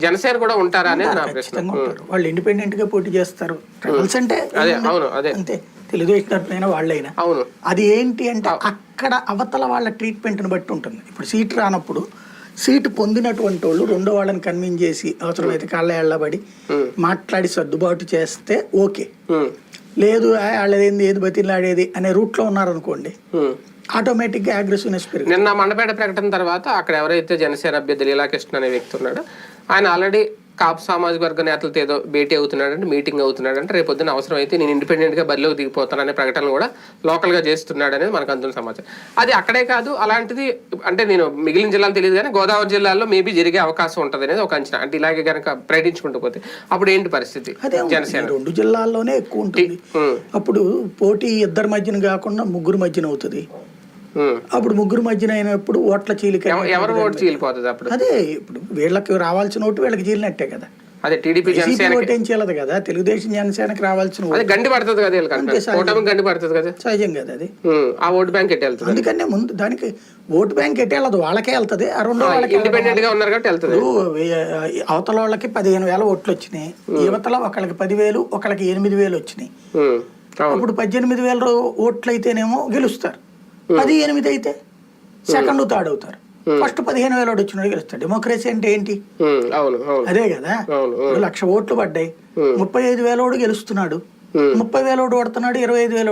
జనసేన కూడా ఉంటారా అనేది నా ప్రశ్న. వాళ్ళు ఇండిపెండెంట్గా పోటీ చేస్తారు. అంటే అదే? అవును అదే. అంతే. తెలుగుదేశం వాళ్ళైనా. అవును. అది ఏంటి అంటే అక్కడ అవతల వాళ్ళ ట్రీట్మెంట్ని బట్టి ఉంటుంది. ఇప్పుడు సీట్ రానప్పుడు సీటు పొందినటువంటి వాళ్ళు రెండో వాళ్ళని కన్విన్స్ చేసి అవసరమైతే కాళ్ళ ఎళ్ళబడి మాట్లాడి సర్దుబాటు చేస్తే ఓకే. లేదు "ఆ, వాళ్ళదేంది ఏది బతిలాడేది అనే రూట్లో ఉన్నారనుకోండి. ఆటోమేటిక్గా అగ్రెసివ్నెస్ పెరుగుతుంది నిన్న మండపేట ప్రకటన తర్వాత అక్కడ ఎవరైతే జనసేన అభ్యర్థి లీలాకృష్ణ అనే వ్యక్తి ఉన్నాడో ఆయన ఆల్రెడీ కాపు సామాజిక వర్గ నేతలతో ఏదో భేటీ అవుతున్నాడంటే మీటింగ్ అవుతున్నాడంటే రేపు పొద్దున అవసరం అయితే నేను ఇండిపెండెంట్గా బరిలోకి దిగిపోతాననే ప్రకటన కూడా లోకల్గా చేస్తున్నాడు అనేది మనకు అందుతున్న సమాచారం. అది అక్కడే కాదు అలాంటిది అంటే నేను మిగిలిన జిల్లాలు తెలియదు కానీ గోదావరి జిల్లాలో మేబీ జరిగే అవకాశం ఉంటుంది అనేది ఒక అంచనా. అంటే ఇలాగే కనుక ప్రకటించుకుంటూ పోతే అప్పుడు ఏంటి పరిస్థితి. జనసేన? రెండు జిల్లాల్లోనే ఎక్కువ ఉంటుంది. అప్పుడు పోటీ ఇద్దరి మధ్యన కాకుండా ముగ్గురు మధ్యన అవుతుంది. అప్పుడు ముగ్గురు మధ్యన అయినప్పుడు ఓట్ల చీలిక ఎవ- ఎవరు ఓటు చీలిపోతుంది అప్పుడు? అదే ఇప్పుడు వీళ్ళకి రావాల్సిన ఓటు వీళ్ళకి చీలినట్టే కదా. అదే టీడీపీ జనసేన ఓటు చేయలేదు కదా తెలుగుదేశం జనసేనకి రావాల్సిన అదే గండి పడుతుంది కదా కూటమి గండి పడుతుంది కదా. సహజం కదా అది. ఆ ఓటు బ్యాంక్ ఎట్టి వెళ్తుంది? అందుకనే ముందు దానికి ఓటు బ్యాంక్ వెళ్ళదు వాళ్ళకే వెళ్తుంది. ఆ రెండో వాళ్ళకి ఇండిపెండెంట్గా ఉన్నారు కాబట్టి వెళ్తుంది. అవతల వాళ్ళకి పదిహేను వేల ఓట్లు వచ్చినాయి. యువతల ఒకళ్ళకి పదివేలు ఒకళ్ళకి ఎనిమిది వేలు వచ్చినాయి. అప్పుడు పద్దెనిమిది వేల ఓట్లు అయితేనేమో గెలుస్తారు. పది ఎనిమిది అయితే సెకండ్ థర్డ్ అవుతారు. ఫస్ట్ పదిహేను వేల ఓటు వచ్చినాడు గెలుస్తాడు. డెమోక్రసీ అంటే ఏంటి? అదే కదా. లక్ష ఓట్లు పడ్డాయి. ముప్పై ఐదు వేల ఓడు గెలుస్తున్నాడు. ముప్పై వేల ఓడు ఓడుతున్నాడు ఇరవై ఐదు వేల